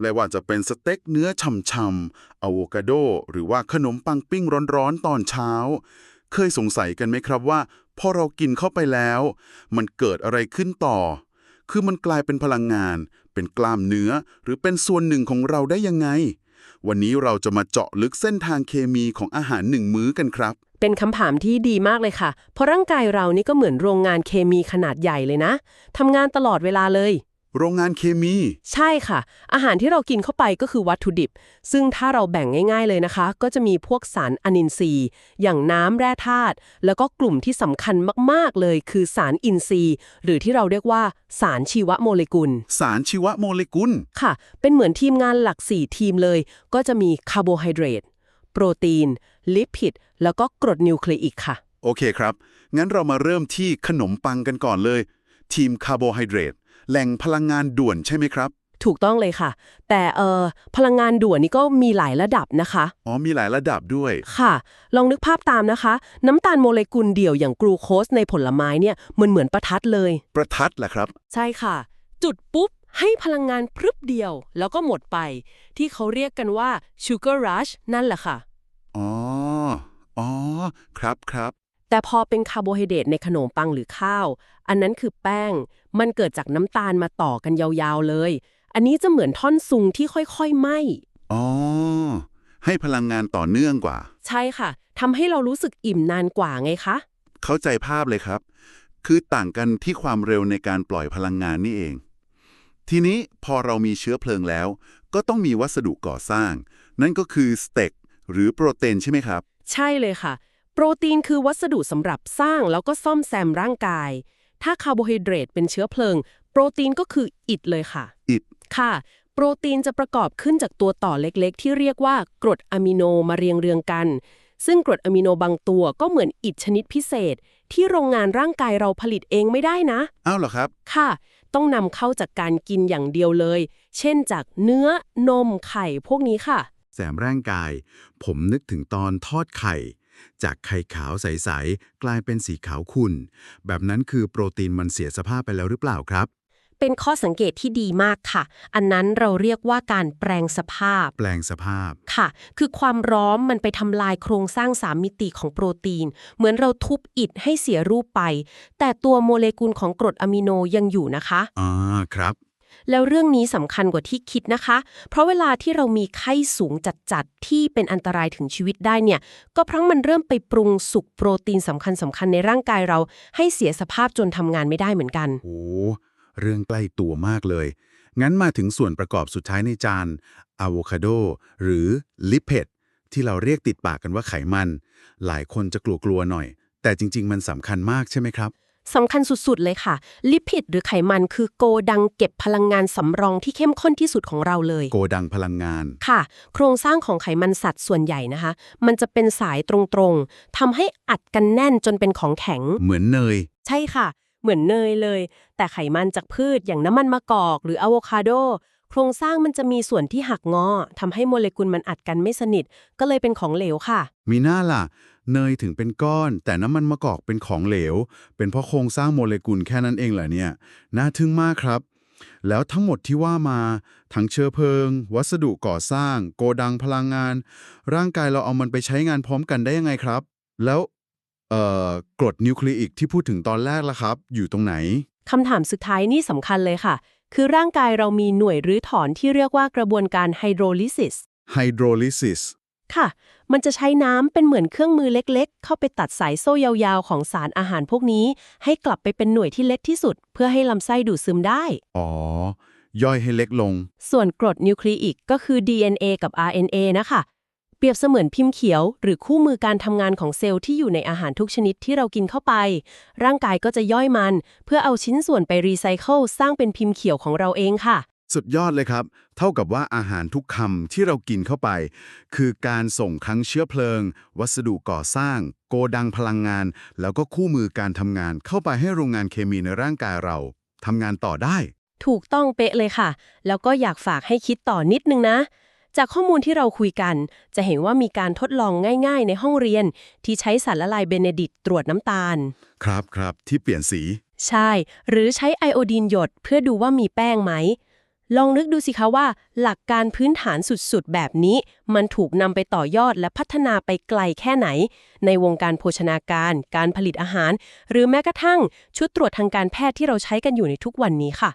และว่าจะเป็นสเต็กเนื้อช่ำๆอะโวคาโด หรือว่าขนมปังปิ้งร้อนๆ ตอนเช้า เคยสงสัยกันไหมครับว่า พอเรากินเข้าไปแล้ว มันเกิดอะไรขึ้นต่อ คือมันกลายเป็นพลังงาน เป็นกล้ามเนื้อ หรือเป็นส่วนหนึ่งของเราได้ยังไง วันนี้เราจะมาเจาะลึกเส้นทางเคมีของอาหารหนึ่งมื้อกันครับ เป็นคำถามที่ดีมากเลยค่ะ เพราะร่างกายเรานี่ก็เหมือนโรงงานเคมีขนาดใหญ่เลยนะทำงานตลอดเวลาเลย โรงงานเคมี ใช่ค่ะ อาหารที่เรากินเข้าไปก็คือวัตถุดิบ ซึ่งถ้าเราแบ่งง่าย ๆเลยนะคะ ก็จะมีพวกสารอนินทรีย์ อย่างน้ำแร่ธาตุแล้วก็กลุ่มที่สำคัญมากๆเลยคือสารอินทรีย์ หรือที่เราเรียกว่าสารชีวโมเลกุล สารชีวโมเลกุลค่ะ เป็นเหมือนทีมงานหลัก 4 ทีมเลย ก็จะมีคาร์โบไฮเดรตโปรตีน ลิพิด แล้วก็กรดนิวเคลีอิกค่ะ โอเคครับ งั้นเรามาเริ่มที่ขนมปังกันก่อนเลย ทีมคาร์โบไฮเดรต แหล่งพลังงานด่วนใช่ไหมครับ ถูกต้องเลยค่ะ แต่เอ่อพลังงานด่วนนี่ก็มีหลายระดับนะคะ อ๋อมีหลายระดับด้วย ค่ะ ลองนึกภาพตามนะคะ น้ำตาลโมเลกุลเดี่ยวอย่างกลูโคสในผลไม้เนี่ยมันเหมือนประทัดเลย ประทัดแหละครับ ใช่ค่ะ จุดปุ๊บ ให้พลังงานพรึบเดียว แล้วก็หมดไป ที่เขาเรียกกันว่า sugar rush นั่นแหละค่ะ อ๋อ อ๋อ ครับครับ แต่พอเป็นคาร์โบไฮเดรตในขนมปังหรือข้าว อันนั้นคือแป้ง มันเกิดจากน้ำตาลมาต่อกันยาวๆเลย อันนี้จะเหมือนท่อนซุงที่ค่อยๆไหม้อ๋อ ให้พลังงานต่อเนื่องกว่า ใช่ค่ะทำให้เรารู้สึกอิ่มนานกว่าไงคะ เข้าใจภาพเลยครับ คือต่างกันที่ความเร็วในการปล่อยพลังงานนี่เอง ทีนี้พอเรามีเชื้อเพลิงแล้ว ก็ต้องมีวัสดุก่อสร้าง นั่นก็คือสเต็กหรือโปรตีนใช่ไหมครับ ใช่เลยค่ะ โปรตีนคือวัสดุสำหรับสร้างแล้วก็ซ่อมแซมร่างกาย ถ้าคาร์โบไฮเดรตเป็นเชื้อเพลิง โปรตีนก็คืออิฐเลยค่ะ อิฐ ค่ะ โปรตีนจะประกอบขึ้นจากตัวต่อเล็กๆ ที่เรียกว่ากรดอะมิโนมาเรียงเรียงๆกัน ซึ่งกรดอะมิโนบางตัวก็เหมือนอิฐชนิดพิเศษ ที่โรงงานร่างกายเราผลิตเองไม่ได้นะ อ้าวเหรอครับ ค่ะ ต้องนำเข้าจากการกินอย่างเดียวเลย เช่นจากเนื้อ นม ไข่ พวกนี้ค่ะ แสมร่างกาย ผมนึกถึงตอนทอดไข่ จากไข่ขาวใส ๆ กลายเป็นสีขาวขุ่น แบบนั้นคือโปรตีนมันเสียสภาพไปแล้วหรือเปล่าครับ เป็นข้อสังเกตที่ดีมากค่ะ อันนั้นเราเรียกว่าการแปลงสภาพ แปลงสภาพ ค่ะ คือความร้อนมันไปทำลายโครงสร้างสามมิติของโปรตีน เหมือนเราทุบอิฐให้เสียรูปไป แต่ตัวโมเลกุลของกรดอะมิโนยังอยู่นะคะ อ่า ครับ แล้วเรื่องนี้สำคัญกว่าที่คิดนะคะ เพราะเวลาที่เรามีไข้สูงจัดๆที่เป็นอันตรายถึงชีวิตได้เนี่ย ก็เพราะมันเริ่มไปปรุงสุกโปรตีนสำคัญสำคัญในร่างกายเรา ให้เสียสภาพจนทำงานไม่ได้เหมือนกัน โอ้เรื่องใกล้ตัวมากเลย งั้นมาถึงส่วนประกอบสุดท้ายในจานอะโวคาโดหรือลิปเพดที่เราเรียกติดปากกันว่าไขมัน หลายคนจะกลัวๆหน่อย แต่จริง ๆ มันสำคัญมากใช่ไหมครับ สำคัญสุดๆ เลยค่ะ ลิพิดหรือไขมันคือโกดังเก็บพลังงานสำรองที่เข้มข้นที่สุดของเราเลย โกดังพลังงาน ค่ะ โครงสร้างของไขมันสัตว์ส่วนใหญ่นะคะ มันจะเป็นสายตรงๆทำให้อัดกันแน่นจนเป็นของแข็ง เหมือนเนย ใช่ค่ะ เหมือนเนยเลย แต่ไขมันจากพืชอย่างน้ำมันมะกอก หรืออะโวคาโดโครงสร้างมันจะมีส่วนที่หักงอทำให้โมเลกุลมันอัดกันไม่สนิท ก็เลยเป็นของเหลวค่ะ มีหน้าล่ะ เนยถึงเป็นก้อน แต่น้ำมันมะกอกเป็นของเหลว เป็นเพราะโครงสร้างโมเลกุลแค่นั้นเองเหรอเนี่ย น่าทึ่งมากครับ แล้วทั้งหมดที่ว่ามา ทั้งเชื้อเพลิง วัสดุก่อสร้าง โกดังพลังงาน ร่างกายเราเอามันไปใช้งานพร้อมกันได้ยังไงครับ แล้วเอ่อกรดนิวคลีอิกที่พูดถึงตอนแรกล่ะครับ อยู่ตรงไหนคำถามสุดท้ายนี่สำคัญเลยค่ะ คือร่างกายเรามีหน่วยรื้อถอนที่เรียกว่ากระบวนการไฮโดรลิซิสไฮโดรลิซิสค่ะ มันจะใช้น้ำเป็นเหมือนเครื่องมือเล็กๆ เข้าไปตัดสายโซ่ยาวๆ ของสารอาหารพวกนี้ ให้กลับไปเป็นหน่วยที่เล็กที่สุด เพื่อให้ลำไส้ดูดซึมได้ อ๋อ ย่อยให้เล็กลง ส่วนกรดนิวคลีอิกก็คือ DNA กับ RNA นะคะเป รียบเสมือนพิมพ์เขียว หรือคู่มือการทำงานของเซลล์ที่อยู่ในอาหารทุกชนิดที่เรากินเข้าไป ร่างกายก็จะย่อยมัน เพื่อเอาชิ้นส่วนไปรีไซเคิลสร้างเป็นพิมพ์เขียวของเราเองค่ะ สุดยอดเลยครับ เท่ากับว่าอาหารทุกคำที่เรากินเข้าไป คือการส่งทั้งเชื้อเพลิง วัสดุก่อสร้าง โกดังพลังงาน แล้วก็คู่มือการทำงานเข้าไปให้โรงงานเคมีในร่างกายเราทำงานต่อได้ ถูกต้องเป๊ะเลยค่ะ แล้วก็อยากฝากให้คิดต่อนิดนึงนะ จากข้อมูลที่เราคุยกัน จะเห็นว่ามีการทดลองง่าย ๆ ในห้องเรียน ที่ใช้สารละลายเบเนดิกต์ตรวจน้ำตาล ครับครับที่เปลี่ยนสี ใช่ หรือใช้ไอโอดีนหยดเพื่อดูว่ามีแป้งไหม ลองนึกดูสิคะว่า หลักการพื้นฐานสุดๆ แบบนี้ มันถูกนำไปต่อยอดและพัฒนาไปไกลแค่ไหน ในวงการโภชนาการ การผลิตอาหาร หรือแม้กระทั่ง ชุดตรวจทางการแพทย์ที่เราใช้กันอยู่ในทุกวันนี้ค่ะ